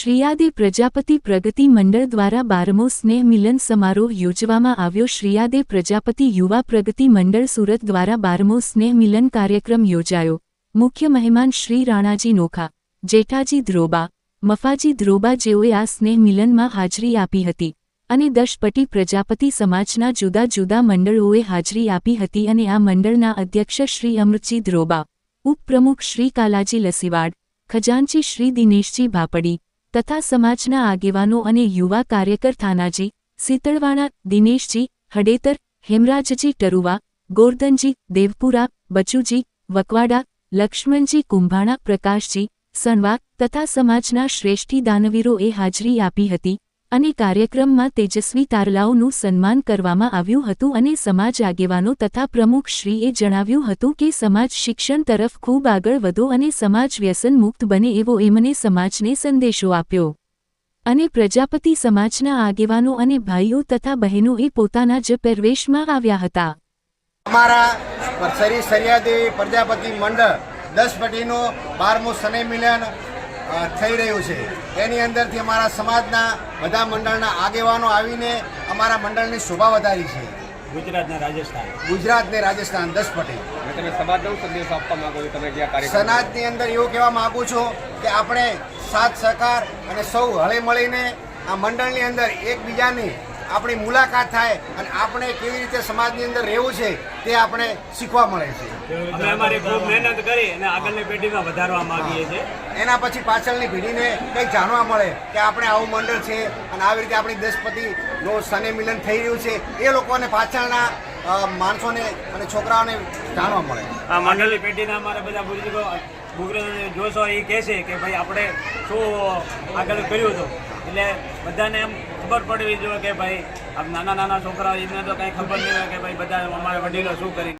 શ્રીયાદે પ્રજાપતિ પ્રગતિ મંડળ દ્વારા બારમો સ્નેહ મિલન સમારોહ યોજવામાં આવ્યો. શ્રીયાદે પ્રજાપતિ યુવા પ્રગતિ મંડળ સુરત દ્વારા બારમો સ્નેહ મિલન કાર્યક્રમ યોજાયો. મુખ્ય મહેમાન શ્રી રાણાજી નોખા, જેઠાજી ધ્રોબા, મફાજી ધ્રોબા જેઓએ આ સ્નેહ મિલનમાં હાજરી આપી હતી અને દશપટી પ્રજાપતિ સમાજના જુદા જુદા મંડળોએ હાજરી આપી હતી અને આ મંડળના અધ્યક્ષ શ્રી અમૃતજી ધ્રોબા, ઉપપ્રમુખ શ્રી કાલાજી લસીવાડ, ખજાનચી શ્રી દિનેશજી ભાપડી તથા સમાજના આગેવાનો અને યુવા કાર્યકર થાનાજી, શીતળવાણા, દિનેશજી, હડેતર, હેમરાજજી ટરુવા, ગોરધનજી, દેવપુરા, બચુજી, વકવાડા, લક્ષ્મણજી કુંભાણા, પ્રકાશજી, સણવા તથા સમાજના શ્રેષ્ઠી દાનવીરોએ હાજરી આપી હતી. અને કાર્યક્રમમાં તેજસ્વી તારલાઓનું સન્માન કરવામાં આવ્યું હતું અને સમાજ આગેવાનો તથા પ્રમુખશ્રીએ જણાવ્યું હતું કે સમાજ શિક્ષણ તરફ ખૂબ આગળ વધો અને સમાજ વ્યસન મુક્ત બને એવો એમને સમાજને સંદેશો આપ્યો. અને પ્રજાપતિ સમાજના આગેવાનો અને ભાઈઓ તથા બહેનોએ પોતાના જ પહેરવેશમાં આવ્યા હતા. અમારા પ્રજાપતિ મંડળ દસ પટીનું સને મિલન થઈ રહ્યું છે. એની અંદરથી અમારા સમાજના બધા મંડળના આગેવાનો આવીને અમારા મંડળની શોભા વધારી છે. ગુજરાતના રાજસ્થાન. ગુજરાત ને રાજસ્થાન દસ પટેલ તમે સમાજનો સંદેશો આપવા માંગો છો તમે જે સમાજની અંદર એવું કહેવા માંગુ છું કે આપણે સાથ સહકાર અને સૌ હળે મળીને આ મંડળની અંદર એકબીજાની આપણી મુલાકાત થાય અને આપણે કેવી રીતે સમાજની અંદર રહેવું છે તે આપણે શીખવા મળે છે. અમે અમારી ખૂબ મહેનત કરી અને આગળની પેઢીમાં વધારવા માંગીએ છીએ. એના પછી પાછળની પેઢીને કંઈક જાણવા મળે કે આપણે આવું મંડળ છે અને આવી રીતે આપણી દેશપતિનું સને મિલન થઈ રહ્યું છે એ લોકોને પાછળના માણસોને અને છોકરાઓને જાણવા મળે. આ મંડળની પેઢીના અમારા બધા બુજુર્ગો બુજુર્ગોને જોશો એ કહે છે કે ભાઈ આપણે શું આગળ કર્યું હતું? એટલે બધાને એમ ખબર પડવી જોઈએ કે ભાઈ, આમ નાના નાના છોકરાઓ, એમને તો કંઈ ખબર નહીં હોય કે ભાઈ, બધા અમારા વડીલો શું કરી